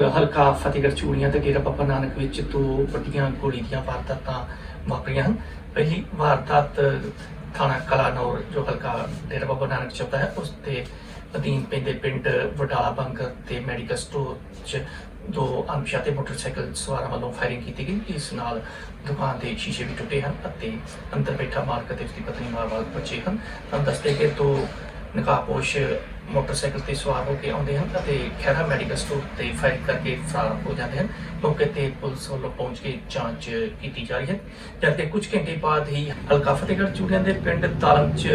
ਹਲਕਾ ਫਤਿਹਗੜ੍ਹ ਚੂੜੀਆਂ ਤੇ ਡੇਰਾ ਬਾਬਾ ਨਾਨਕ ਵਿੱਚ ਦੋ ਵੱਡੀਆਂ ਗੋਲੀ ਦੀਆਂ ਵਾਰਦਾਤਾਂ ਵਾਪਰੀਆਂ ਪਹਿਲੀ ਵਾਰਦਾਤ ਥਾਣਾ ਕਲਾਨੌਰ, ਜੋ ਹਲਕਾ ਡੇਰਾ ਬਾਬਾ ਨਾਨਕ ਚੌਦਾ ਹੈ, ਉਸ ਦੇ ਅਧੀਨ ਪੈਂਦੇ ਪਿੰਡ ਵਡਾਲਾ ਬੰਗਰ ਤੇ ਮੈਡੀਕਲ ਸਟੋਰ 'ਚ ਦੋ ਅਣਪਛਾਤੇ ਮੋਟਰਸਾਈਕਲ ਸਵਾਰਾਂ ਵੱਲੋਂ ਫਾਇਰਿੰਗ ਕੀਤੀ ਗਈ ਇਸ ਨਾਲ ਦੁਕਾਨ ਦੇ ਸ਼ੀਸ਼ੇ ਵੀ ਟੁੱਟੇ ਹਨ ਅਤੇ ਅੰਦਰ ਬੈਠਾ ਮਾਲਕ ਅਤੇ ਉਸਦੀ ਪਤਨੀ ਮਾਰ ਬਚੇ ਹਨ। ਤਾਂ ਦੱਸਦੇ ਕਿ ਦੋ ਨਕਾਬਪੋਸ਼ ਮੋਟਰਸਾਈਕਲ ਤੇ ਸਵਾਰ ਹੋ ਕੇ ਆਉਂਦੇ ਹਨ ਅਤੇ ਖੈਰਾ ਮੈਡੀਕਲ ਸਟੋਰ ਤੇ ਫਾਇਰ ਕਰਕੇ ਫਰਾਰ ਹੋ ਜਾਂਦੇ ਹਨ। ਮੌਕੇ ਤੇ ਪੁਲਿਸ ਵੱਲੋਂ ਪਹੁੰਚ ਕੇ ਜਾਂਚ ਕੀਤੀ ਜਾ ਰਹੀ ਹੈ। ਜਦਕਿ ਕੁਝ ਘੰਟੇ ਬਾਅਦ ਹੀ ਹਲਕਾ ਫਤਿਹਗੜ੍ਹ ਚੂੜੀਆਂ ਦੇ ਪਿੰਡ ਤਾਲਮ 'ਚ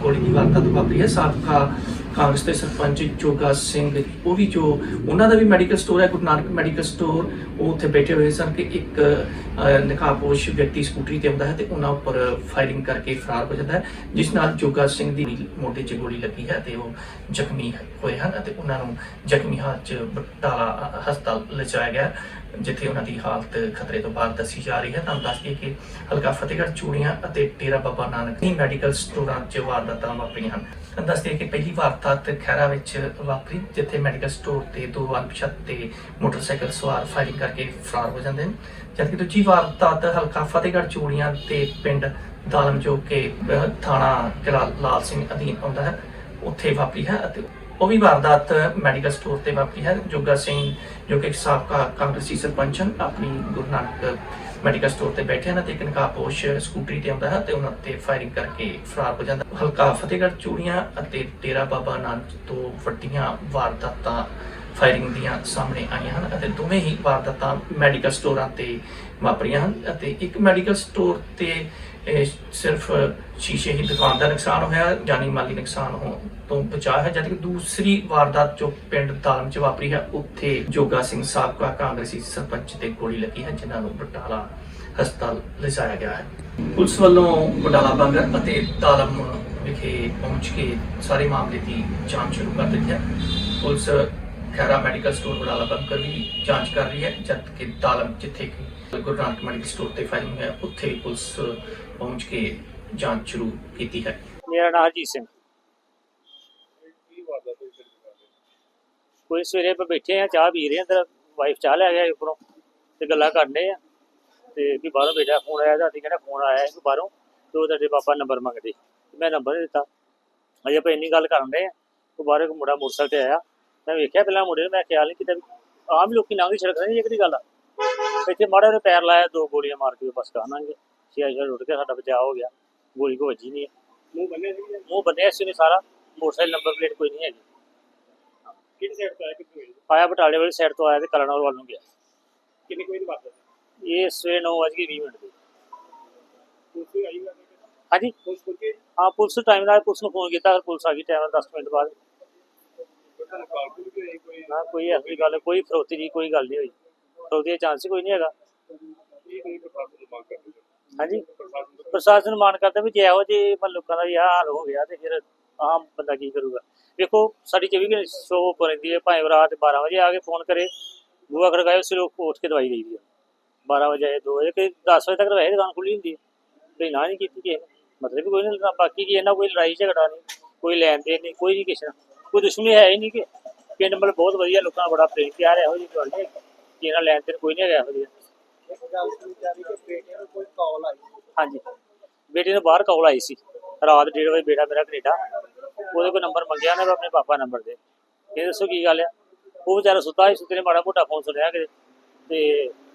ਗੋਲੀ ਦੀ ਵਾਰਦਾਤ ਵਾਪਰੀ ਹੈ। ਸਾਬਕਾ ਕਾਂਗਰਸ ਦੇ ਸਰਪੰਚ ਜੋਗਾ ਸਿੰਘ ਉਹ ਵੀ ਜੋ ਉਹਨਾਂ ਦਾ ਵੀ ਮੈਡੀਕਲ ਸਟੋਰ ਹੈ ਗੁਰੂ ਨਾਨਕ ਮੈਡੀਕਲ ਸਟੋਰ ਉਹ ਉੱਥੇ ਬੈਠੇ ਹੋਏ ਸਨ ਕਿ ਇੱਕ ਅਹ, ਨਕਾਬਪੋਸ਼ ਵਿਅਕਤੀ ਸਕੂਟਰੀ ਤੇ ਆਉਂਦਾ ਹੈ ਤੇ ਉਹਨਾਂ ਉੱਪਰ ਫਾਇਰਿੰਗ ਕਰਕੇ ਫਰਾਰ ਹੋ ਜਾਂਦਾ ਹੈ ਜਿਸ ਨਾਲ ਜੋਗਾ ਸਿੰਘ ਦੀ ਮੋਢੇ 'ਚ ਗੋਲੀ ਲੱਗੀ ਹੈ ਤੇ ਉਹ ਜ਼ਖਮੀ ਹੋਏ ਹਨ ਅਤੇ ਉਹਨਾਂ ਨੂੰ ਜ਼ਖਮੀ ਹਾਲਤ 'ਚ ਬਟਾਲਾ ਹਸਪਤਾਲ ਲਿਜਾਇਆ ਗਿਆ ਜਿੱਥੇ ਉਹਨਾਂ ਦੀ ਹਾਲਤ ਖਤਰੇ ਤੋਂ ਬਾਹਰ ਦੱਸੀ ਜਾ ਰਹੀ ਹੈ। ਤੁਹਾਨੂੰ ਦੱਸ ਦਈਏ ਕਿ ਹਲਕਾ ਫਤਿਹਗੜ੍ਹ ਚੂੜੀਆਂ ਅਤੇ ਡੇਰਾ ਬਾਬਾ ਨਾਨਕ ਦੀ ਮੈਡੀਕਲ ਸਟੋਰਾਂ 'ਚ ਵਾਰਦਾਤਾਂ ਵਾਪਰੀਆਂ ਹਨ। ਤਾਂ ਕਿ ਪਹਿਲੀ ਵਾਰਦਾਤ ਖੈਰਾ ਵਿੱਚ ਵਾਪਰੀ, ਜਿੱਥੇ ਮੈਡੀਕਲ ਸਟੋਰ ਤੇ ਦੋ ਅਣਪਛਾਤੇ ਮੋਟਰਸਾਈਕਲ ਸਵਾਰ ਫਾਇਰਿੰਗ ਕਰਕੇ ਫਰਾਰ ਹੋ ਜਾਂਦੇ ਨੇ। ਜਦਕਿ ਦੂਜੀ ਵਾਰਦਾਤ ਹਲਕਾ ਫਤਿਹਗੜ੍ਹ ਚੂੜੀਆਂ ਤੇ ਪਿੰਡ ਦਾਲਮ ਜੋ ਕਿ ਥਾਣਾ ਕਿਲਾ, ਲਾਲ ਸਿੰਘ ਅਧੀਨ ਆਉਂਦਾ ਹੈ। ਉੱਥੇ ਵਾਪਰੀ ਹੈ ਅਤੇ ਉਹ ਵੀ ਵਾਰਦਾਤ ਮੈਡੀਕਲ ਸਟੋਰ ਤੇ ਵਾਪਰੀ ਹੈ। ਜੋਗਾ ਸਿੰਘ, ਜੋ ਕਿ ਸਾਬਕਾ ਕਾਂਗਰਸੀ ਸਰਪੰਚ ਹਨ, ਆਪਣੀ ਗੁਰੂ ਨਾਨਕ ਮੈਡੀਕਲ ਸਟੋਰ ਤੇ ਬੈਠੇ ਹਨ ਤੇ ਇੱਕ ਨਕਾਬਪੋਸ਼ ਸਕੂਟਰੀ ਤੇ ਆਉਂਦਾ ਹੈ ਤੇ ਉਹਨਾਂ ਤੇ ਫਾਇਰਿੰਗ ਕਰਕੇ ਫਰਾਰ ਹੋ ਜਾਂਦਾ ਹਲਕਾ ਫਤਿਹਗੜ੍ਹ, ਚੂੜੀਆਂ ਅਤੇ ਡੇਰਾ ਬਾਬਾ ਨਾਨਕ ਤੋਂ ਵੱਡੀਆਂ ਵਾਰਦਾਤਾਂ ਫਾਇਰਿੰਗ ਦੀਆਂ ਸਾਹਮਣੇ ਆਈਆਂ ਹਨ ਅਤੇ ਦੋਵੇਂ ਹੀ ਵਾਰਦਾਤਾਂ ਮੈਡੀਕਲ ਸਟੋਰਾਂ ਤੇ ਵਾਪਰੀਆਂ ਹਨ ਅਤੇ ਇੱਕ ਮੈਡੀਕਲ ਸਟੋਰ ਤੇ ਸਿਰਫ ਸ਼ੀਸ਼ੇ ਹੀ ਦੁਕਾਨ ਦਾ ਨੁਕਸਾਨ ਹੋਇਆ ਜਾਨੀ ਮਾਲੀ ਨੁਕਸਾਨ ਹੋਣ ਤੋਂ ਬਚਾ ਹੈ, ਜਦਕਿ ਦੂਸਰੀ ਵਾਰਦਾਤ ਜੋ ਪਿੰਡ ਦਾਲਮ ਚ ਵਾਪਰੀ ਹੈ, ਉੱਥੇ ਜੋਗਾ ਸਿੰਘ ਸਾਬਕਾ ਕਾਂਗਰਸੀ ਸਰਪੰਚ ਤੇ ਗੋਲੀ ਲੱਗੀ ਹੈ, ਜਿਨ੍ਹਾਂ ਨੂੰ ਬਟਾਲਾ ਹਸਪਤਾਲ ਲਿਜਾਇਆ ਗਿਆ ਹੈ। ਪੁਲਿਸ ਵੱਲੋਂ ਬਟਾਲਾ ਬੰਗਰ ਅਤੇ ਤਾਲਮ ਵਿਖੇ ਪਹੁੰਚ ਕੇ ਸਾਰੇ ਮਾਮਲੇ ਦੀ ਜਾਂਚ ਸ਼ੁਰੂ ਕਰ ਦਿੱਤੀ ਹੈ। Police Khaira medical store Batala ਬੰਗਰ ਵੀ ਜਾਂਚ ਕਰ ਰਹੀ ਹੈ ਜਦਕਿ ਦਾਲਮ ਜਿੱਥੇ ਕਿ ਗੁਰੂ ਨਾਨਕ ਮੈਡੀਕਲ ਸਟੋਰ ਤੇ ਫਾਇਰਿੰਗ ਹੈ, ਉੱਥੇ ਪੁਲਿਸ ਪਹੁੰਚ ਕੇ ਜਾਂਚ ਸ਼ੁਰੂ ਕੀਤੀ ਹੈ। ਮੇਰਾ ਨਾਮ ਹਰਜੀਤ ਸਿੰਘ। ਕੋਈ ਸਵੇਰੇ ਆਪਾਂ ਬੈਠੇ ਆ ਚਾਹ ਪੀ ਰਹੇ ਆ ਅੰਦਰ ਵਾਈਫ ਚਾਹ ਲੈ ਗਿਆ ਉੱਪਰੋਂ ਤੇ ਗੱਲਾਂ ਕਰਨੇ ਆ ਤੇ ਵੀ ਬਾਹਰੋਂ ਬੇਟਾ ਫੋਨ ਆਇਆ ਤਾਂ ਅਸੀਂ ਕਹਿੰਦਾ ਫੋਨ ਆਇਆ ਸੀ ਬਾਹਰੋਂ, ਤੇ ਉਹ ਤੁਹਾਡੇ ਪਾਪਾ ਨੰਬਰ ਮੰਗਦੇ। ਮੈਂ ਨੰਬਰ ਦਿੱਤਾ। ਅਜੇ ਆਪਾਂ ਇੰਨੀ ਗੱਲ ਕਰਨ ਦੇ ਆ ਉਹ ਬਾਹਰੋਂ ਇੱਕ ਮੁੰਡਾ ਮੋਟਰਸਾਈਕਲ ਤੇ ਆਇਆ। ਮੈਂ ਵੇਖਿਆ ਪਹਿਲਾਂ ਮੁੰਡੇ ਨੂੰ ਮੈਂ ਖਿਆਲ ਨਹੀਂ ਕੀਤਾ ਵੀ ਆਮ ਲੋਕੀ ਲੰਘਦੀ ਸੜਕ ਨਹੀਂ ਇਹ ਕਿਹੜੀ ਗੱਲ ਆ। ਇੱਥੇ ਮਾੜਾ ਜਿਹਾ ਪੈਰ ਲਾਇਆ ਦੋ ਗੋਲੀਆਂ ਮਾਰ ਕੇ ਬਸ ਕਹਾਂਗੇ ਛੇ ਛੇ ਉੱਡ ਕੇ ਸਾਡਾ ਬਚਾਅ ਹੋ ਗਿਆ। ਗੋਲੀ ਕੋ ਵੱਜੀ ਨਹੀਂ ਮੂੰਹ ਬੰਨੇ ਸੀ ਉਹ ਬੰਨਿਆ ਸੀ ਨੇ ਸਾਰਾ। ਮੋਟਰਸਾਈਕਲ ਨੰਬਰ ਪਲੇਟ ਕੋਈ ਨਹੀਂ ਹੈਗੀ। ਕਿਹੜੀ ਸਾਈਡ ਤੋਂ ਆਇਆ ਕਿੱਥੋਂ ਆਇਆ? ਬਟਾਲੇ ਵਾਲੀ ਸਾਈਡ ਤੋਂ ਆਇਆ ਤੇ ਕਲਨੌਰ ਵੱਲ ਨੂੰ ਗਿਆ। ਕਿੰਨੇ ਕੋਈ ਦੀ ਬਾਤ ਹੈ? ਇਹ ਸਵੇਰੇ 9 ਵਜੇ 20 ਮਿੰਟ ਦੀ। ਪੁਲਿਸ ਆਈ ਹਾਂਜੀ। ਪੁਲਿਸ ਪੁੱਛੇ ਹਾਂ ਪੁਲਿਸ ਟਾਈਮ ਨਾਲ ਪੁਲਿਸ ਨੂੰ ਫੋਨ ਕੀਤਾ ਪੁਲਿਸ ਆ ਗਈ ਟਾਈਮ 10 ਮਿੰਟ ਬਾਅਦ। ਤੁਹਾਨੂੰ ਕੋਈ ਨਾ ਐਸੀ ਗੱਲ ਕੋਈ ਫਰੋਤੀ ਦੀ ਕੋਈ ਗੱਲ ਨਹੀਂ ਹੋਈ। ਫਰੋਤੀ ਦਾ ਚਾਂਸ ਕੋਈ ਨਹੀਂ ਹੈਗਾ। ਇਹ ਪ੍ਰਸ਼ਾਸਨ ਨੂੰ ਮੰਗ ਕਰਦੇ ਮਾਨ ਕਰਦਾ ਵੀ ਜੇ ਇਹੋ ਜਿਹੇ ਮਤਲਬ ਲੋਕਾਂ ਦਾ ਵੀ ਆਹ ਹਾਲ ਹੋ ਗਿਆ ਤੇ ਫਿਰ ਆਮ ਬੰਦਾ ਕੀ ਕਰੂਗਾ। ਵੇਖੋ, ਸਾਡੀ 24 ਘੰਟੇ ਸ਼ੋ ਰਹਿੰਦੀ ਹੈ, ਭਾਵੇਂ ਰਾਤ 12 ਵਜੇ ਆ ਕੇ ਫੋਨ ਕਰੇ ਬੂਆ ਖੜਕਾਏ ਉਸ ਲੋਕ ਉੱਠ ਕੇ ਦਵਾਈ ਦੇਈਦੀ ਹੈ 12 ਵਜੇ ਆਏ 2 ਵਜੇ ਕਿ 10 ਵਜੇ ਤੱਕ ਵੈਸੇ ਦੁਕਾਨ ਖੁੱਲੀ ਹੁੰਦੀ ਹੈ। ਤੇ ਨਾ ਨਹੀਂ ਕੀਤੀ ਕਿ ਮਤਲਬ ਕੋਈ ਨਹੀਂ ਬਾਕੀ ਕੀ ਇਹਨਾਂ ਕੋਈ ਲੜਾਈ ਝਗੜਾ ਨਹੀਂ ਕੋਈ ਲੈਣ ਦੇਣ ਨਹੀਂ ਕੋਈ ਨਹੀਂ ਕਿਸੇ ਨਾਲ। ਕੋਈ ਦੁਸ਼ਮਣੀ ਹੈ ਹੀ ਨਹੀਂ ਕਿ ਪਿੰਡ ਮਤਲਬ ਬਹੁਤ ਵਧੀਆ ਲੋਕਾਂ ਦਾ ਬੜਾ ਪ੍ਰੇਮ ਪਿਆਰ ਹੈ ਇਹੋ ਜਿਹੀ ਗੱਲ ਨਹੀਂ ਕਿ ਇਹਨਾਂ ਲੈਣ ਦੇਣ ਕੋਈ ਨਹੀਂ ਹੈਗਾ ਇਹੋ ਜਿਹਾ। ਇੱਕ ਗੱਲ ਵਿਚਾਰੀ ਕਿ ਬੇਟੇ ਨੂੰ ਕੋਈ ਕਾਲ ਆਈ ਹਾਂਜੀ। ਬੇਟੇ ਨੂੰ ਬਾਹਰ ਕਾਲ ਆਈ ਸੀ। ਰਾਤ 1:30 ਵਜੇ ਬੇਟਾ ਮੇਰਾ ਕੈਨੇਡਾ। ਉਹਦੇ ਕੋਲ ਨੰਬਰ ਮੰਗਿਆ ਨਾ ਆਪਣੇ ਪਾਪਾ ਨੰਬਰ ਦੇ। ਇਹ ਦੱਸੋ ਕੀ ਗੱਲ ਆ? ਉਹ ਵਿਚਾਰਾ ਸੁੱਤਾ ਸੀ ਸੁੱਤੇ ਨੇ ਮਾੜਾ ਮੋਟਾ ਫੋਨ ਸੁਣਿਆ ਕਿ ਤੇ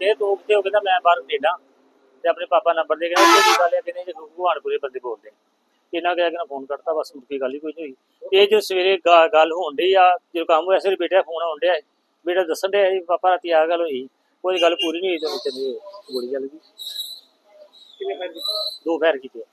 ਇਹ ਤੋਂ ਕਿਤੇ ਉਹ ਕਹਿੰਦਾ ਮੈਂ ਬਾਹਰ ਕੈਨੇਡਾ। ਤੇ ਆਪਣੇ ਪਾਪਾ ਨੰਬਰ ਦੇ ਕਹਿੰਦਾ ਕੀ ਗੱਲ ਆ? ਕਹਿੰਦੇ ਜੇ ਭਗਵਾਨਪੁਰੇ ਬੰਦੇ ਬੋਲਦੇ। ਇਹਨਾਂ ਕਿਹਾ ਕਿ ਨਾ ਫੋਨ ਕਰਤਾ ਬਸ ਮੁੜ ਕੇ ਗੱਲ ਹੀ ਕੋਈ ਨਹੀਂ ਹੋਈ। ਇਹ ਜੋ ਸਵੇਰੇ ਗਾ- ਗੱਲ ਹੋਣ ਡਈ ਆ ਜਦੋਂ ਕੰਮ ਹੋਇਆ ਸਿਰ ਬੇਟਾ ਫੋਨ ਆਉਣ ਡਿਆ ਸੀ। ਬੇਟਾ ਦੱਸਣ ਡਿਆ ਸੀ ਪਾਪਾ ਰਾਤੀ ਆ ਗੱਲ ਹੋਈ ਉਹਦੀ ਗੱਲ ਪੂਰੀ ਨਹੀਂ ਹੋਈ ਤੇ ਚਲੇ ਗੋਲੀ ਚੱਲ ਗਈ ਕਿੰਨੇ ਪੈਸੇ ਦੋ ਫੈਰ ਕੀਤੇ।